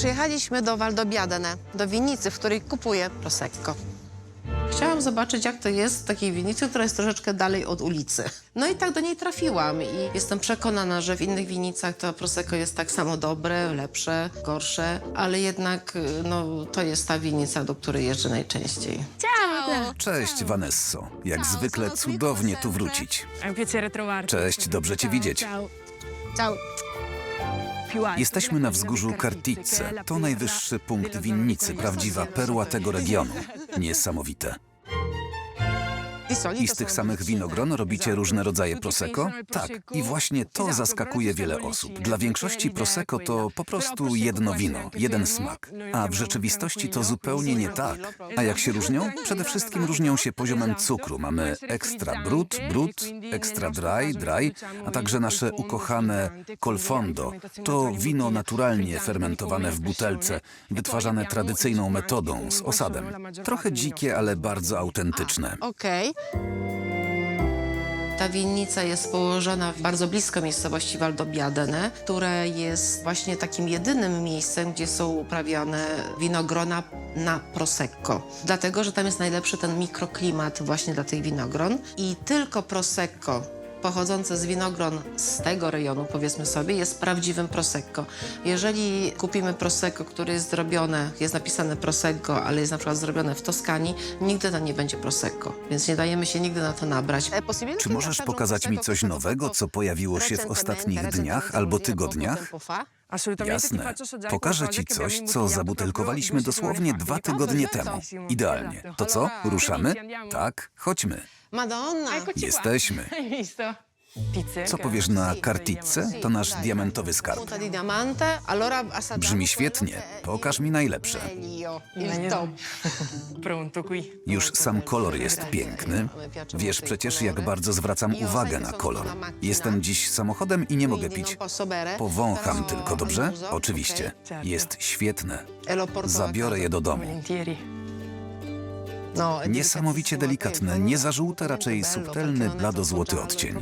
Przyjechaliśmy do Valdobbiadene, do winnicy, w której kupuję Prosecco. Chciałam zobaczyć, jak to jest w takiej winnicy, która jest troszeczkę dalej od ulicy. No i tak do niej trafiłam i jestem przekonana, że w innych winnicach to Prosecco jest tak samo dobre, lepsze, gorsze, ale jednak no, to jest ta winnica, do której jeżdżę najczęściej. Ciao! Cześć, Vanesso. Jak zwykle cudownie tu wrócić. Cześć, dobrze cię widzieć. Ciao. Jesteśmy na wzgórzu la To najwyższy punkt winnicy, prawdziwa perła tego regionu. Niesamowite. I z tych samych winogron robicie różne rodzaje Prosecco? Tak, i właśnie to zaskakuje wiele osób. Dla większości Prosecco to po prostu jedno wino, jeden smak. A w rzeczywistości to zupełnie nie tak. A jak się różnią? Przede wszystkim różnią się poziomem cukru. Mamy ekstra brut, brut, ekstra dry, dry, a także nasze ukochane colfondo. To wino naturalnie fermentowane w butelce, wytwarzane tradycyjną metodą, z osadem. Trochę dzikie, ale bardzo autentyczne. Okej. Ta winnica jest położona bardzo blisko miejscowości Valdobbiadene, które jest właśnie takim jedynym miejscem, gdzie są uprawiane winogrona na Prosecco. Dlatego, że tam jest najlepszy ten mikroklimat właśnie dla tych winogron i tylko Prosecco pochodzące z winogron z tego rejonu, powiedzmy sobie, jest prawdziwym Prosecco. Jeżeli kupimy Prosecco, które jest zrobione, jest napisane Prosecco, ale jest na przykład zrobione w Toskanii, nigdy to nie będzie Prosecco, więc nie dajemy się nigdy na to nabrać. Czy możesz pokazać mi coś nowego, co pojawiło się w ostatnich dniach albo tygodniach? Jasne. Pokażę ci coś, co zabutelkowaliśmy dosłownie dwa tygodnie temu. Idealnie. To co? Ruszamy? Tak, chodźmy. Madonna! Jesteśmy. Co powiesz na kartitce? To nasz diamentowy skarb. Brzmi świetnie. è Pokaż mi najlepsze. qui. Już sam kolor jest piękny. Wiesz przecież, jak bardzo zwracam uwagę na kolor. Jestem dziś samochodem i nie mogę pić. Powącham tylko, dobrze? Oczywiście. Jest świetne. e Zabiorę je do domu. No, Niesamowicie Poi nie zażółte, molto raczej subtelny, blado-złoty odcień.